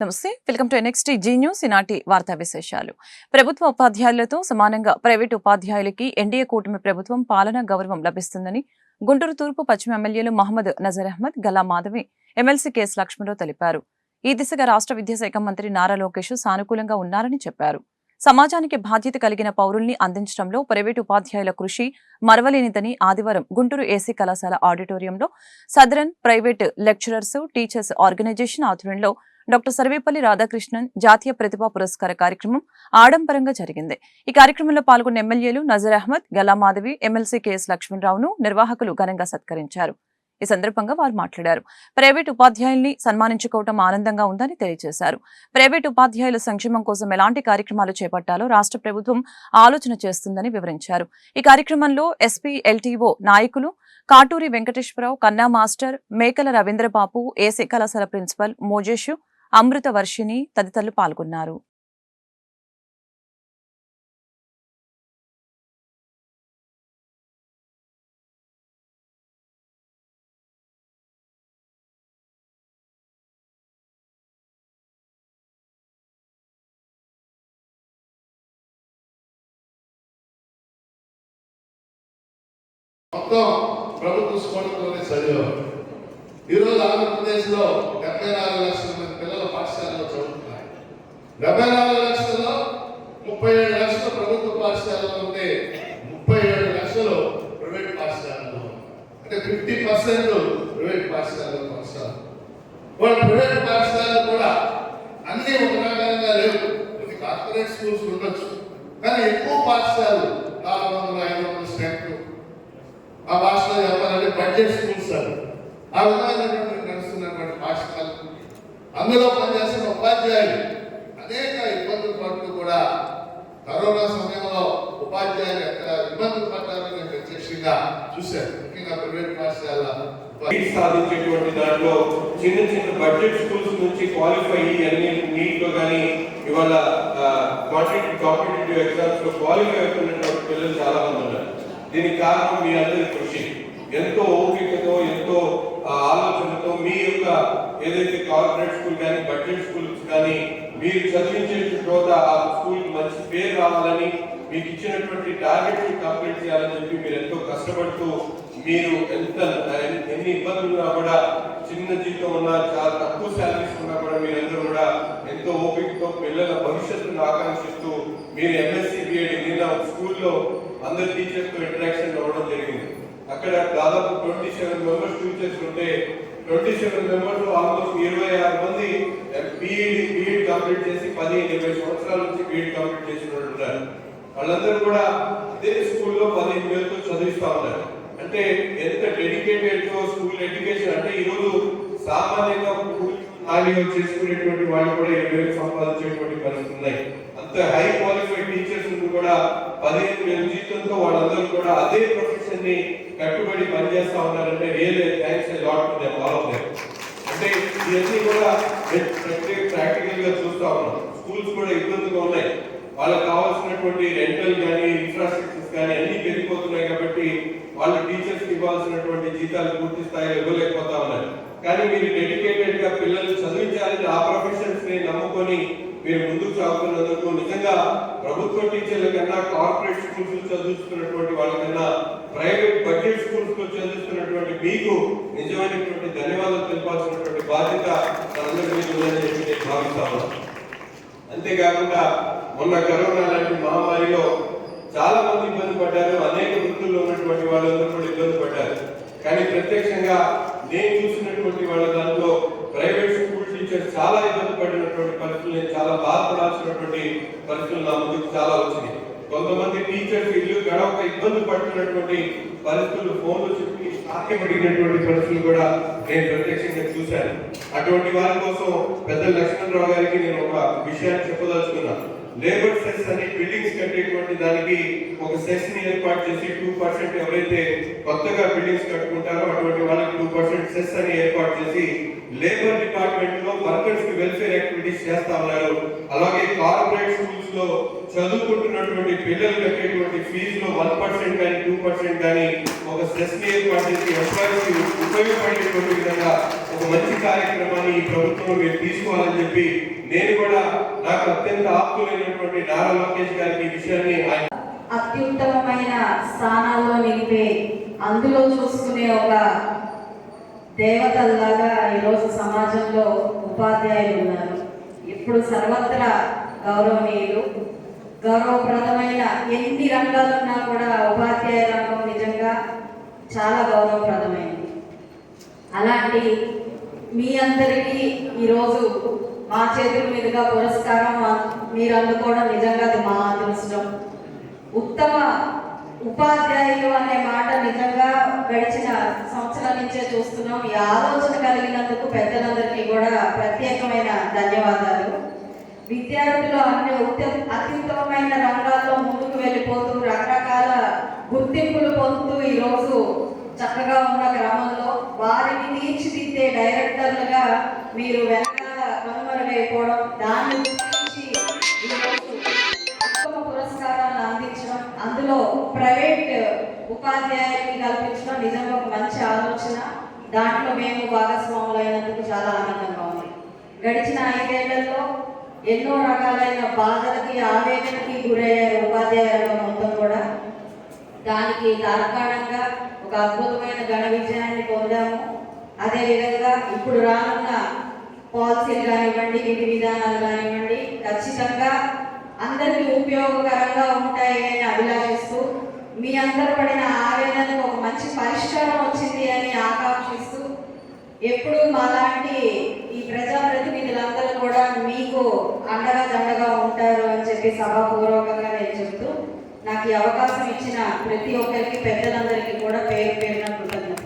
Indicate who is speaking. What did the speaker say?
Speaker 1: నమస్తే. Welcome to NXT Zee news. ఈనాటి వార్తా విశేషాలు. ప్రభుత్వ ఉపాధ్యాయులతో సమానంగా ప్రైవేటు ఉపాధ్యాయులకి ఎన్డీఏ కూటమి ప్రభుత్వం పాలనా గౌరవం లభిస్తుందని గుంటూరు తూర్పు పశ్చిమ ఎమ్మెల్యేలు మహమ్మద్ నజర్ అహ్మద్ గలా మాధవి ఎమ్మెల్సీ కేఎస్ లక్ష్మణరావు తెలిపారు. ఈ దిశగా రాష్ట్ర విద్యాశాఖ మంత్రి నారా లోకేష్ సానుకూలంగా ఉన్నారని చెప్పారు. సమాజానికి బాధ్యత కలిగిన పౌరుల్ని అందించడంలో ప్రైవేటు ఉపాధ్యాయుల కృషి మరవలేనిదని ఆదివారం గుంటూరు ఏసీ కళాశాల ఆడిటోరియంలో southern private lecturers teachers organisation ఆధ్వర్యంలో డాక్టర్ సర్వేపల్లి రాధాకృష్ణన్ జాతీయ ప్రతిభా పురస్కార కార్యక్రమం ఆడంబరంగా జరిగింది. ఈ కార్యక్రమంలో పాల్గొన్న ఎమ్మెల్యేలు నజర్ అహ్మద్ గలామాధవి ఎమ్మెల్సీ కెఎస్ లక్ష్మణరావును నిర్వాహకులు ఘనంగా సత్కరించారు. ఈ సందర్భంగా వారు మాట్లాడారు. ప్రైవేట్ ఉపాధ్యాయుల్ని సన్మానించుకోవటం ఆనందంగా ఉందని తెలియజేశారు. ప్రైవేట్ ఉపాధ్యాయుల సంక్షేమం కోసం ఎలాంటి కార్యక్రమాలు చేపట్టాలో రాష్ట్ర ప్రభుత్వం ఆలోచన చేస్తుందని వివరించారు. ఈ కార్యక్రమంలో ఎస్పీ ఎల్టీఓ నాయకులు కాటూరి వెంకటేశ్వరరావు కన్నా మాస్టర్ మేకల రవీంద్రబాబు ఏసీ కళాశాల ప్రిన్సిపల్ మోజేషు అమృత వర్షిణి తదితరులు పాల్గొన్నారు.
Speaker 2: మొత్తం ప్రభుత్వ స్కూళ్ళలోనే చదివారు. ఈరోజు ఆంధ్రప్రదేశ్లో డెబ్బై నాలుగు లక్షల మంది పిల్లలు పాఠశాలలో చదువుతున్నారు. డెబ్బై నాలుగు లక్షల్లో ముప్పై ఏడు లక్షలు ప్రభుత్వ పాఠశాలలో ఉంటే ముప్పై ఏడు లక్షలు ప్రైవేట్ పాఠశాలలో అంటే ఫిఫ్టీ పర్సెంట్ ప్రైవేట్ పాఠశాలలో పాఠశాల వాళ్ళ ప్రైవేట్ పాఠశాలలు కూడా అన్ని ఒక రకంగా లేవు. కొన్ని కార్పొరేట్ స్కూల్స్ ఉండొచ్చు. కానీ ఎక్కువ పాఠశాలలు నాలుగు వందల ఐదు వందల స్ట్రెంత్ ఆ భాషలో చెప్పాలంటే బడ్జెట్ స్కూల్స్ అవి ఆ విధమైనటువంటి నడుస్తున్నటువంటి పాఠశాలలు అందులో పనిచేస్తున్న ఉపాధ్యాయులు అనేక ఇబ్బందులు పడుతూ కూడా కరోనా సమయంలో ఉపాధ్యాయులు ఎక్కడ ఇబ్బందులు పడ్డారో నేను ప్రత్యక్షంగా చూశాను. ముఖ్యంగా ప్రైవేట్ పాఠశాల
Speaker 3: సాధించేటువంటి దాంట్లో చిన్న చిన్న బడ్జెట్ స్కూల్స్ నుంచి క్వాలిఫై అయ్యి అన్ని నీట్లో కానీ ఇవాళ క్వాంటిటేటివ్ కాంపిటేటివ్ ఎగ్జామ్స్లో క్వాలిఫై అవుతున్నటువంటి పిల్లలు చాలా మంది ఉన్నారు. దీనికి కారణం మీ అందరి కృషి. ఎంతో ఏదైతే కార్పొరేట్ స్కూల్ కానీ బడ్జెట్ స్కూల్స్ కానీ మీరు చదివించే చోట ఆ స్కూల్ మంచి పేరు రావాలని మీకు ఇచ్చినటువంటి టార్గెట్ కంప్లీట్ చేయాలని చెప్పి మీరు ఎంతో కష్టపడుతూ మీరు ఎంత ఎన్ని ఇబ్బందులు ఉన్నా కూడా చిన్న జీతం ఉన్నా చాలా తక్కువ శాలరీస్ ఉన్నా కూడా మీరందరూ కూడా ఎంతో ఓపికతో పిల్లల భవిష్యత్తును ఆకాంక్షిస్తూ మీరు ఎంఎస్సీ బిఎడ్ నిన్న స్కూల్లో అందరు టీచర్స్తో ఇంటరాక్షన్ అవ్వడం జరిగింది. అక్కడ దాదాపు ట్వంటీ సెవెన్ మెంబర్స్ టీచర్స్ ఉంటే ట్వంటీ సెవెన్ మెంబర్స్ ఆల్మోస్ట్ ఇరవై ఆరు మంది బిఈడి బిఎడ్ కంప్లీట్ చేసి పది ఇరవై సంవత్సరాల నుంచి బిఈడి కంప్లీట్ చేసిన వాళ్ళు ఉన్నారు. వాళ్ళందరూ కూడా ఇదే స్కూల్లో పదిహేను వేలతో చదివిస్తా ఉన్నారు. అంటే ఎంత డెడికేటెడ్ స్కూల్ ఎడ్యుకేషన్ అంటే ఈరోజు సామాన్యంగా ఖాళీగా చేసుకునేటువంటి వాళ్ళు కూడా ఇరవై వేలు సంపాదించేటువంటి పరిస్థితులు ఉన్నాయి. అంత హై క్వాలిఫైడ్ టీచర్స్ కూడా పదిహేను వేల జీతంతో వాళ్ళందరూ కూడా అదే ప్రొఫెషన్ని కట్టుబడి పనిచేస్తా ఉన్నారంటే real thanks lot to them all of them అంటే ఇవన్నీ కూడా ప్రాక్టికల్గా చూస్తా ఉన్నాం. స్కూల్స్ కూడా ఇబ్బందిగా ఉన్నాయి. వాళ్ళకి కావాల్సినటువంటి రెంటల్ కానీ ఇన్ఫ్రాస్ట్రక్చర్స్ కానీ అన్ని పెరిగిపోతున్నాయి కాబట్టి వాళ్ళ టీచర్స్ ఇవ్వాల్సినటువంటి జీతాలు పూర్తి స్థాయిలో ఇవ్వలేకపోతా ఉన్నారు. కానీ మీరు డెడికేటెడ్గా పిల్లలు చదివించాలని ఆ ప్రొఫెషన్స్ని నమ్ముకొని మీరు ముందుకు సాగుతున్నందుకు నిజంగా ప్రభుత్వ టీచర్ల కన్నా కార్పొరేట్ స్కూల్స్ చదువుతున్నటువంటి వాళ్ళకన్నా ప్రైవేట్ బడ్జెట్ స్కూల్స్లో చదువుతున్నటువంటి మీకు నిజమైనటువంటి ధన్యవాదాలు తెలపాల్సినటువంటి బాధ్యత మనందరి మీద ఉందని చెప్పి నేను భావిస్తాను అంతేకాకుండా మొన్న కరోనా లాంటి మహమ్మారిలో చాలా మంది ఇబ్బంది పడ్డారు అనేక వృత్తుల్లో ఉన్నటువంటి వాళ్ళందరూ కూడా ఇబ్బంది పడ్డారు. కానీ ప్రత్యక్షంగా నేను చూసినటువంటి వాళ్ళ దాంట్లో ప్రైవేట్ స్కూల్ టీచర్స్ చాలా ఇబ్బంది పడినటువంటి పరిస్థితులు నేను చాలా బాధపడాల్సినటువంటి పరిస్థితులు నా ముందుకు చాలా వచ్చినాయి. కొంతమంది టీచర్స్ ఇల్లు గడవక ఇబ్బంది పడుతున్నటువంటి పరిస్థితులు ఫోన్లు చెప్పి సాధ్యపడినటువంటి పరిస్థితులు కూడా నేను ప్రత్యక్షంగా చూశాను. అటువంటి వారి కోసం పెద్ద లక్ష్మణరావు గారికి నేను ఒక విషయాన్ని చెప్పదలుచుకున్నాను. లేబర్ సెస్ అని బిల్డింగ్స్ కట్టేటువంటి దానికి ఒక సెస్ని ఏర్పాటు చేసి టూ పర్సెంట్ ఎవరైతే కొత్తగా బిల్డింగ్స్ కట్టుకుంటారో అటువంటి వాళ్ళకి టూ పర్సెంట్ సెస్ అని ఏర్పాటు చేసి లేబర్ డిపార్ట్మెంట్లో వర్కర్స్కి వెల్ఫేర్ యాక్టివిటీస్ చేస్తా ఉన్నారు. అలాగే కార్పొరేట్ స్కూల్స్లో చదువుకుంటున్నటువంటి పిల్లలు కట్టేటువంటి ఫీజు లో వన్ పర్సెంట్ కానీ టూ పర్సెంట్ కానీ ఒక సెస్ని ఏర్పాటు ఉన్నటువంటి ఉపయోగపడేటువంటి విధంగా ఒక మంచి కార్యక్రమాన్ని ఈ ప్రభుత్వం మీరు తీసుకోవాలని చెప్పి నేను కూడా నాకు అత్యంత ఆప్తులైనటువంటి నారా లోకేష్ గారికి ఈ విషయాన్ని ఆయన
Speaker 4: అత్యుత్తమమైన స్థానాల్లో నిలిపే అందులో చూసుకునే ఒక దేవతల్లాగా ఈరోజు సమాజంలో ఉపాధ్యాయులు ఉన్నారు. ఇప్పుడు సర్వత్రా గౌరవనీయులు గౌరవప్రదమైన ఎన్ని రంగాలున్నా కూడా ఉపాధ్యాయ రంగం నిజంగా చాలా గౌరవప్రదమైంది. అలాంటి మీ అందరికీ ఈరోజు మా చేతుల మీదుగా పురస్కారం మా- మీరు అందుకోవడం నిజంగా అది మా అదృష్టం. ఉత్తమ ఉపాధ్యాయులు అనే మాట నిజంగా గడిచిన సంవత్సరాల నుంచే చూస్తున్నాం. ఈ ఆలోచన కలిగినందుకు పెద్దలందరికీ కూడా ప్రత్యేకమైన ధన్యవాదాలు. విద్యార్థులు అన్ని అత్యుత్తమమైన రంగాల్లో ముందుకు వెళ్ళిపోతూ రకరకాల అందించడం ప్రైవేట్ ఉపాధ్యాయులకి కల్పించడం నిజంగా ఒక మంచి ఆలోచన. దాంట్లో మేము భాగస్వాములు అయినందుకు చాలా ఆనందంగా ఉంది. గడిచిన ఐదేళ్ళలో ఎన్నో రకాలైన బాధలకి ఆవేదనకి గురయ్యారు ఉపాధ్యాయులు మొత్తం కూడా. దానికి తార్కాణంగా ఒక అద్భుతమైన ఘన విజయాన్ని పొందాము. అదేవిధంగా ఇప్పుడు రానున్న పాలసీలు కానివ్వండి విధి విధానాలు కానివ్వండి ఖచ్చితంగా అందరికీ ఉపయోగకరంగా ఉంటాయి అని అభిలాషిస్తూ మీ అందరు పడిన ఆవేదనకు ఒక మంచి పరిష్కారం వచ్చింది అని ఆకాంక్షిస్తూ ఎప్పుడు మాలాంటి ఈ ప్రజాప్రతినిధులందరూ కూడా మీకు అండగా దండగా ఉంటారు అని చెప్పి సభాపూర్వకంగా నేను చెప్తూ నాకు ఈ అవకాశం ఇచ్చిన ప్రతి ఒక్కరికి పెద్దలందరికీ కూడా పేరు పేరున కృతజ్ఞత